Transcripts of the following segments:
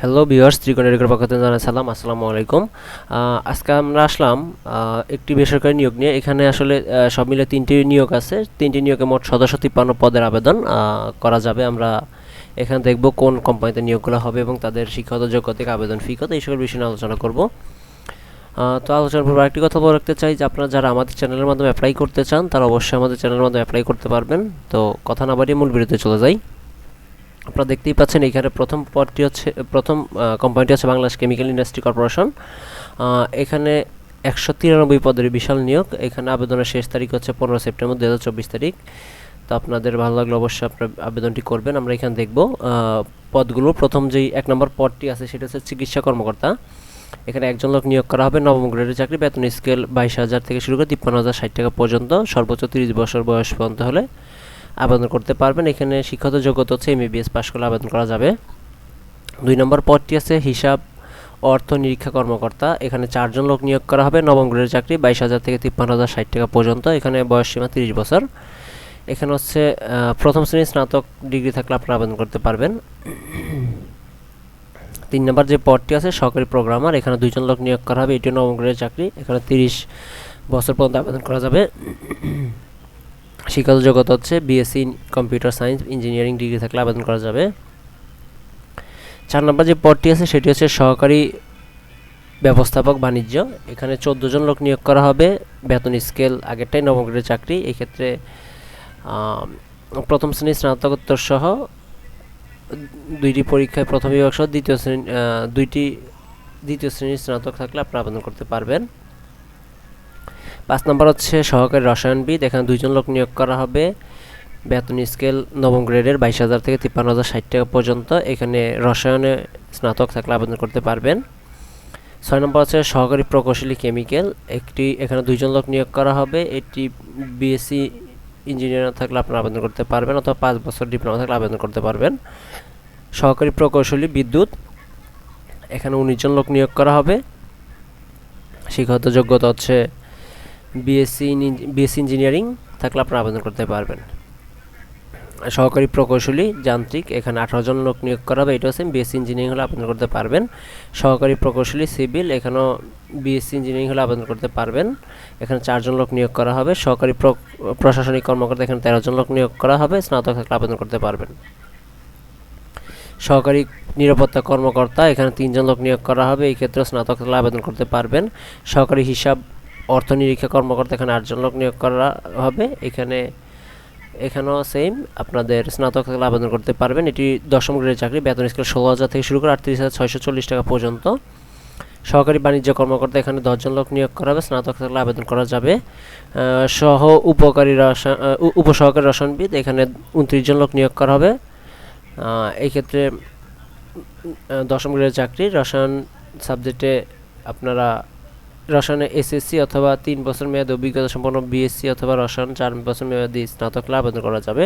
Hello viewers ত্রিকোণের পক্ষ থেকে জানাই সালাম, আসসালামু আলাইকুম। আজকে আমরা আসলাম একটি বেসরকারি নিয়োগ নিয়ে। এখানে আসলে সব মিলে তিনটি নিয়োগ আছে। তিনটি নিয়োগে মোট সদস্য তিপ্পান্ন পদের আবেদন করা যাবে। আমরা এখানে দেখব কোন কোম্পানিতে নিয়োগগুলো হবে এবং তাদের শিক্ষাগত যোগ্যতা, আবেদন ফি কত, এই সকল বিষয় আলোচনা করব। তো আলোচনার পর আরেকটি কথা বলে রাখতে চাই যে, আপনারা যারা আমাদের চ্যানেলের মাধ্যমে অ্যাপ্লাই করতে চান, তারা অবশ্যই আমাদের চ্যানেলের মাধ্যমে অ্যাপ্লাই করতে পারবেন। তো কথা না বাড়িয়ে মূল বিরতিতে চলে যাই। আপনারা দেখতেই পাচ্ছেন, এখানে প্রথম পদটি হচ্ছে, প্রথম কোম্পানিটি হচ্ছে বাংলাদেশ কেমিক্যাল ইন্ডাস্ট্রি কর্পোরেশন এখানে একশো তিরানব্বই পদের বিশাল নিয়োগ। এখানে আবেদনের শেষ তারিখ হচ্ছে পনেরো সেপ্টেম্বর দু হাজার চব্বিশ তারিখ। তো আপনাদের ভালো লাগলে অবশ্যই আপনার আবেদনটি করবেন, আমরা এখানে দেখব। পদগুলো, প্রথম যেই এক নম্বর পদটি আছে সেটা হচ্ছে চিকিৎসা কর্মকর্তা। এখানে একজন লোক নিয়োগ করা হবে, নবম গ্রেডের চাকরি, বেতন স্কেল বাইশ হাজার থেকে শুরু করে তিপ্পান্ন হাজার ষাট টাকা পর্যন্ত, সর্বোচ্চ তিরিশ বছর বয়স পর্যন্ত হলে। আবেদন করতে পারবেন। এখানে শিক্ষাগত যোগ্যতা হচ্ছে এমবিবিএস পাশ করলে আবেদন করা যাবে। দুই নম্বর পদটি আছে হিসাব অর্থ নিরীক্ষা কর্মকর্তা। এখানে চারজন লোক নিয়োগ করা হবে। নবম গ্রেডের চাকরি বাইশ হাজার থেকে তিপ্পান্ন হাজার ষাট টাকা পর্যন্ত। এখানে বয়স সীমা তিরিশ বছর। এখানে হচ্ছে প্রথম শ্রেণির স্নাতক ডিগ্রি থাকলে আপনারা আবেদন করতে পারবেন। তিন নম্বর যে পদটি আছে সরকারি প্রোগ্রামার। এখানে দুইজন লোক নিয়োগ করা হবে। এটিও নবম গ্রেডের চাকরি। এখানে তিরিশ বছর পর্যন্ত আবেদন করা যাবে। শিক্ষাগত যোগ্যতা হচ্ছে BSc computer science engineering degree থাকলে আবেদন করা যাবে। চার নম্বর যে পদটি আছে, সেটি হচ্ছে সহকারী ব্যবস্থাপক বাণিজ্য। এখানে চোদ্দ জন লোক নিয়োগ করা হবে। বেতন স্কেল, আগেরটাই নবম চাকরি। এই ক্ষেত্রে প্রথম শ্রেণির স্নাতকোত্তর সহ দুইটি পরীক্ষায় প্রথম বিভাগ সহ দ্বিতীয় শ্রেণি দুইটি, দ্বিতীয় শ্রেণির স্নাতক থাকলে আপনারা আবেদন করতে পারবেন। পাঁচ নম্বর হচ্ছে সহকারী রসায়নবিদ। এখানে দুইজন লোক নিয়োগ করা হবে। বেতন স্কেল নবম গ্রেডের বাইশ হাজার থেকে তিপ্পান্ন হাজার ষাট টাকা পর্যন্ত। এখানে রসায়নে স্নাতক থাকলে আবেদন করতে পারবেন। ছয় নম্বর হচ্ছে সহকারী প্রকৌশলী কেমিক্যাল। একটি, এখানে দুইজন লোক নিয়োগ করা হবে। এটি বিএসসি ইঞ্জিনিয়ার থাকলে আপনারা আবেদন করতে পারবেন অথবা পাঁচ বছর ডিপ্লোমা থাকলে আবেদন করতে পারবেন। সহকারী প্রকৌশলী বিদ্যুৎ। এখানে উনিশ জন লোক নিয়োগ করা হবে। শিক্ষাগত যোগ্যতা হচ্ছে বিএসসি বিএসসি ইঞ্জিনিয়ারিং থাকলে আপনারা আবেদন করতে পারবেন। সহকারী প্রকৌশলী, যান্ত্রিক, এখানে আঠারো জন লোক নিয়োগ করা হবে এটা হচ্ছে বিএসসি ইঞ্জিনিয়ারিং হলে আবেদন করতে পারবেন। সহকারী প্রকৌশলী, সিভিল, এখানেও বিএসসি ইঞ্জিনিয়ারিং হলে আবেদন করতে পারবেন। এখানে চারজন লোক নিয়োগ করা হবে, সহকারী প্র- প্রশাসনিক কর্মকর্তা, এখানে তেরো জন লোক নিয়োগ করা হবে, স্নাতক থাকলে আবেদন করতে পারবেন। সহকারী নিরাপত্তা কর্মকর্তা, এখানে তিনজন লোক নিয়োগ করা হবে, এই ক্ষেত্রে স্নাতক থাকলে আবেদন করতে পারবেন। সহকারী হিসাব অর্থ নিরীক্ষা কর্মকর্তা এখানে আটজন লোক নিয়োগ করা হবে। এখানে এখানেও সেম আপনাদের স্নাতক থাকলে আবেদন করতে পারবেন। এটি দশম গ্রেডের চাকরি বেতন স্কেল ষোলো হাজার থেকে শুরু করে আটত্রিশ হাজার ছয়শো চল্লিশ টাকা পর্যন্ত। সহকারী বাণিজ্য কর্মকর্তা এখানে দশজন লোক নিয়োগ করা হবে স্নাতক থাকলে আবেদন করা যাবে। সহ উপকারী রসায়ন উপসহকারী রসায়নবিদ এখানে উনত্রিশ জন লোক নিয়োগ করা হবে। আহ, এই ক্ষেত্রে দশম গ্রেডের চাকরি রসায়ন সাবজেক্টে আপনারা রসায়নে এসএসসি অথবা তিন বছর মেয়াদে অভিজ্ঞতা সম্পন্ন বিএসসি অথবা রসায়ন চার বছর মেয়াদী স্নাতক আবেদন করা যাবে।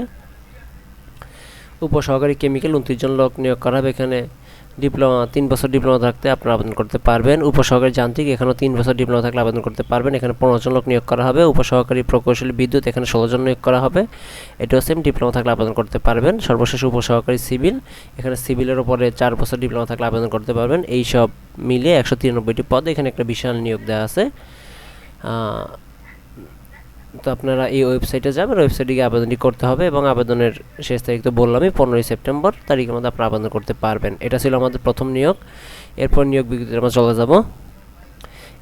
উপসহকারী কেমিক্যাল উনত্রিশ জন লোক নিয়োগ করা হবে এখানে। ডিপ্লোমা, তিন বছর ডিপ্লোমা থাকতে আপনারা আবেদন করতে পারবেন। উপসহকারী যান্ত্রিক, এখানেও তিন বছর ডিপ্লোমা থাকলে আবেদন করতে পারবেন। এখানে পনেরো জন লোক নিয়োগ করা হবে। উপসহকারী প্রকৌশলী বিদ্যুৎ, এখানে ষোলো জন নিয়োগ করা হবে। এটাও সেম ডিপ্লোমা থাকলে আবেদন করতে পারবেন। সর্বশেষ উপসহকারী সিভিল, এখানে সিভিলের উপরে চার বছর ডিপ্লোমা থাকলে আবেদন করতে পারবেন। এই সব মিলিয়ে একশো তিরানব্বইটি পদ এখানে একটা বিশাল নিয়োগ দেওয়া আছে। তো আপনারা এই ওয়েবসাইটে যাবেন ওয়েবসাইটে গিয়ে আবেদনটি করতে হবে এবং আবেদনের শেষ তারিখ তো বললামই, পনেরোই সেপ্টেম্বর তারিখের মধ্যে আপনারা আবেদন করতে পারবেন। এটা ছিল আমাদের প্রথম নিয়োগ। এরপর নিয়োগ বিজ্ঞপ্তিতে আমরা চলে যাব।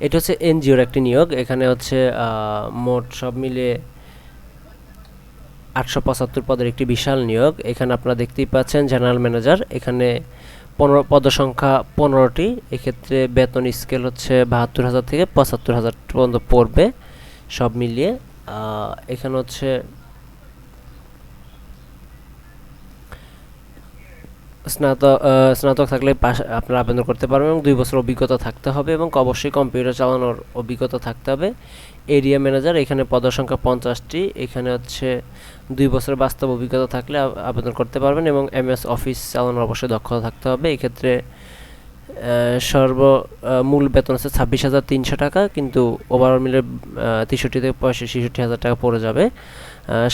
এটা হচ্ছে এনজিওর একটি নিয়োগ। এখানে হচ্ছে মোট সব মিলিয়ে আটশো পঁচাত্তর পদের একটি বিশাল নিয়োগ। এখানে আপনারা দেখতেই পাচ্ছেন জেনারেল ম্যানেজার এখানে পনেরো পদসংখ্যা পনেরোটি। এক্ষেত্রে বেতন স্কেল হচ্ছে বাহাত্তর হাজার থেকে পঁচাত্তর হাজার পর্যন্ত পড়বে। সব মিলিয়ে এখানে হচ্ছে স্নাতক স্নাতক থাকলে পাশ আপনারা আবেদন করতে পারবেন এবং দুই বছর অভিজ্ঞতা থাকতে হবে এবং অবশ্যই কম্পিউটার চালানোর অভিজ্ঞতা থাকতে হবে। এরিয়া ম্যানেজার, এখানে পদসংখ্যা পঞ্চাশটি, এখানে হচ্ছে দুই বছর বাস্তব অভিজ্ঞতা থাকলে আবেদন করতে পারবেন এবং এমএস অফিস চালানোর অবশ্যই দক্ষতা থাকতে হবে। এক্ষেত্রে সর্ব মূল বেতন আছে ছাব্বিশ হাজার তিনশো টাকা, কিন্তু ওভারঅল মিলে তেষট্টি থেকে ছেষট্টি হাজার টাকা পড়ে যাবে।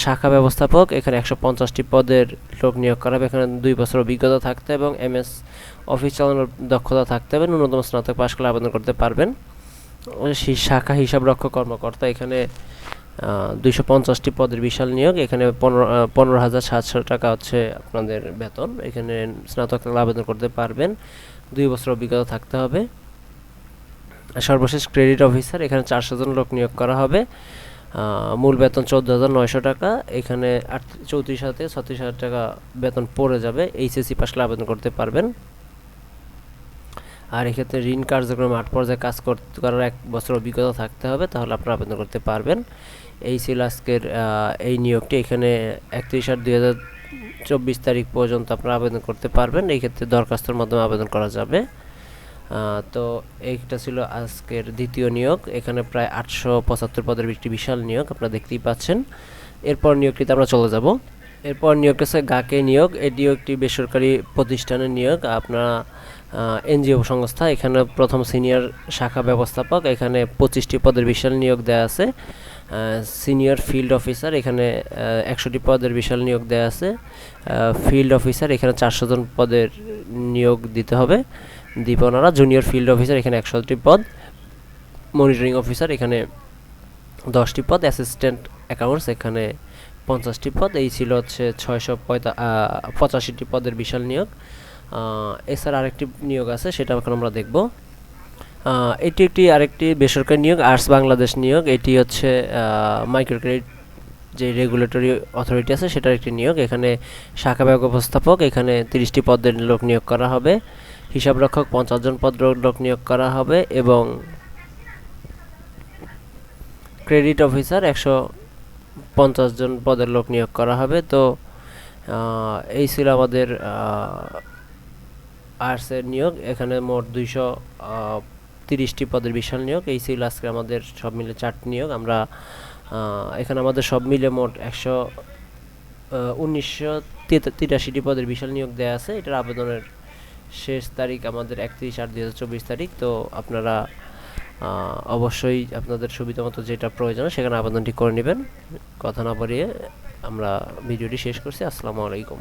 শাখা ব্যবস্থাপক, এখানে একশো পঞ্চাশটি পদের লোক নিয়োগ করা হবে। এখানে দুই বছর অভিজ্ঞতা থাকতে এবং এমএস অফিস চালানোর দক্ষতা থাকতে হবে। ন্যূনতম স্নাতক পাশ করে আবেদন করতে পারবেন। শাখা হিসাব রক্ষক কর্মকর্তা, এখানে দুইশো পঞ্চাশটি পদের বিশাল নিয়োগ। এখানে পনেরো পনেরো হাজার সাতশো টাকা হচ্ছে আপনাদের বেতন। এখানে স্নাতক আবেদন করতে পারবেন। দুই বছর অভিজ্ঞতা থাকতে হবে। সর্বশেষ ক্রেডিট অফিসার এখানে চারশো জন লোক নিয়োগ করা হবে। মূল বেতন চোদ্দ হাজার নয়শো টাকা, এখানে চৌত্রিশ থেকে ছত্রিশ হাজার টাকা বেতন পড়ে যাবে। এইচএসসি পাশলে আবেদন করতে পারবেন। আর এক্ষেত্রে ঋণ কার্যক্রম আট পর্যায়ে কাজ করতে করার এক বছর অভিজ্ঞতা থাকতে হবে, তাহলে আপনারা আবেদন করতে পারবেন। এই ছিল আজকের এই নিয়োগটি। এখানে একত্রিশ আট দুই হাজার চব্বিশ তারিখ পর্যন্ত আপনারা আবেদন করতে পারবেন। এই ক্ষেত্রে দরখাস্তর মাধ্যমে আবেদন করা যাবে। তো এইটা ছিল আজকের দ্বিতীয় নিয়োগ। এখানে প্রায় আটশো পঁচাত্তর পদের একটি বিশাল নিয়োগ আপনারা দেখতেই পাচ্ছেন। এরপর নিয়োগটিতে আমরা চলে যাব। এরপর নিয়োগটা আছে গাকে নিয়োগ। এটিও একটি বেসরকারি প্রতিষ্ঠানের নিয়োগ। আপনারা এনজিও সংস্থা, এখানে প্রথম সিনিয়র শাখা ব্যবস্থাপক, এখানে পঁচিশটি পদের বিশাল নিয়োগ দেওয়া আছে। সিনিয়র ফিল্ড অফিসার, এখানে একশোটি পদের বিশাল নিয়োগ দেওয়া আছে। ফিল্ড অফিসার, এখানে চারশো জন পদের নিয়োগ দিতে হবে। দিব ওনারা জুনিয়র ফিল্ড অফিসার, এখানে একশোটি পদ। মনিটরিং অফিসার, এখানে দশটি পদ। অ্যাসিস্ট্যান্ট অ্যাকাউন্টস, এখানে পঞ্চাশটি পদ। এই ছিল হচ্ছে ছয়শো পঁয়তা পঁচাশিটি পদের বিশাল নিয়োগ। এছাড়া আরেকটি নিয়োগ আছে, সেটা এখন আমরা দেখব। এটি একটি আরেকটি বেসরকারি নিয়োগ, আর্টস বাংলাদেশ নিয়োগ। এটি হচ্ছে মাইক্রো ক্রেডিট যে রেগুলেটরি অথরিটি আছে, সেটার একটি নিয়োগ। এখানে শাখা ব্যবস্থাপক এখানে তিরিশটি পদের লোক নিয়োগ করা হবে। হিসাব রক্ষক পঞ্চাশ জন পদ লোক নিয়োগ করা হবে এবং ক্রেডিট অফিসার একশো পঞ্চাশ জন পদের লোক নিয়োগ করা হবে। তো এই ছিল আমাদের আর্টসের নিয়োগ, এখানে মোট দুইশো তিরিশটি পদের বিশাল নিয়োগ। এই ছিল আজকে আমাদের সব মিলে চারটি নিয়োগ। আমরা এখানে আমাদের সব মিলে মোট একশো উনিশশো তিরাশিটি পদের বিশাল নিয়োগ দেওয়া আছে। এটার আবেদনের শেষ তারিখ আমাদের একত্রিশ আট দুই তারিখ। তো আপনারা অবশ্যই আপনাদের সুবিধা মতো যেটা প্রয়োজন সেখানে আবেদনটি করে নেবেন। কথা না বাড়িয়ে আমরা ভিডিওটি শেষ করছি। আসসালামু আলাইকুম।